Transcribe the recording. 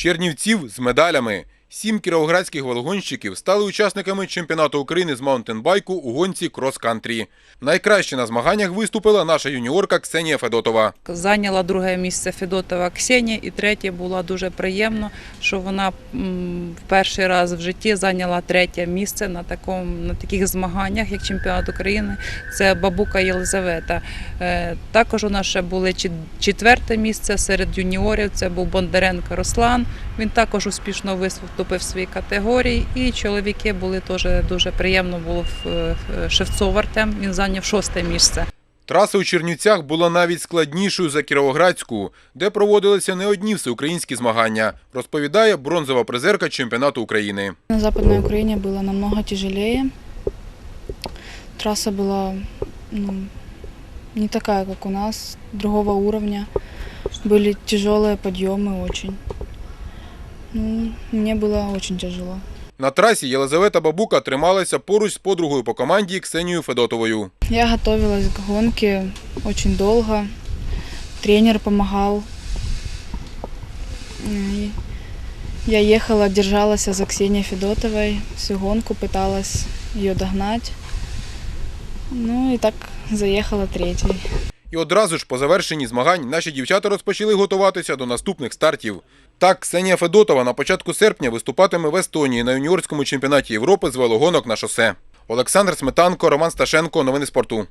Чернівців з медалями. Сім кіровоградських велогонщиків стали учасниками чемпіонату України з маунтенбайку у гонці крос-кантрі. Найкраще на змаганнях виступила наша юніорка Ксенія Федотова. Зайняла друге місце Федотова Ксенія і третє було дуже приємно, що вона в перший раз в житті зайняла третє місце на, такому, на таких змаганнях, як чемпіонат України. Це Бабука Єлизавета. Е, Також у нас ще були четверте місце серед юніорів. Це був Бондаренко Руслан. Він також успішно виступив в своїй категорії. І чоловіки були теж дуже приємно було в е, Шевцов Артем. Він зайняв шосте місце. Траса у Чернівцях була навіть складнішою за Кіровоградську, де проводилися не одні всеукраїнські змагання, розповідає бронзова призерка чемпіонату України. На Западной Украине было намного тяжелее. Трасса была ну, не такая, как у нас, другого уровня. Были тяжелые подъемы очень. Ну, мне было очень тяжело. На трасі Єлизавета Бабука трималася поруч з подругою по команді Ксенією Федотовою. Я готовилась к гонке очень долго. Тренер помогал. И Я ехала, держалась за Ксенией Федотовой. Всю гонку пыталась ее догнать. Ну и так заехала третьей. І одразу ж по завершенні змагань наші дівчата розпочали готуватися до наступних стартів. Так, Ксенія Федотова на початку серпня виступатиме в Естонії на юніорському чемпіонаті Європи з велогонок на шосе. Олександр Сметанко, Роман Сташенко. Новини спорту.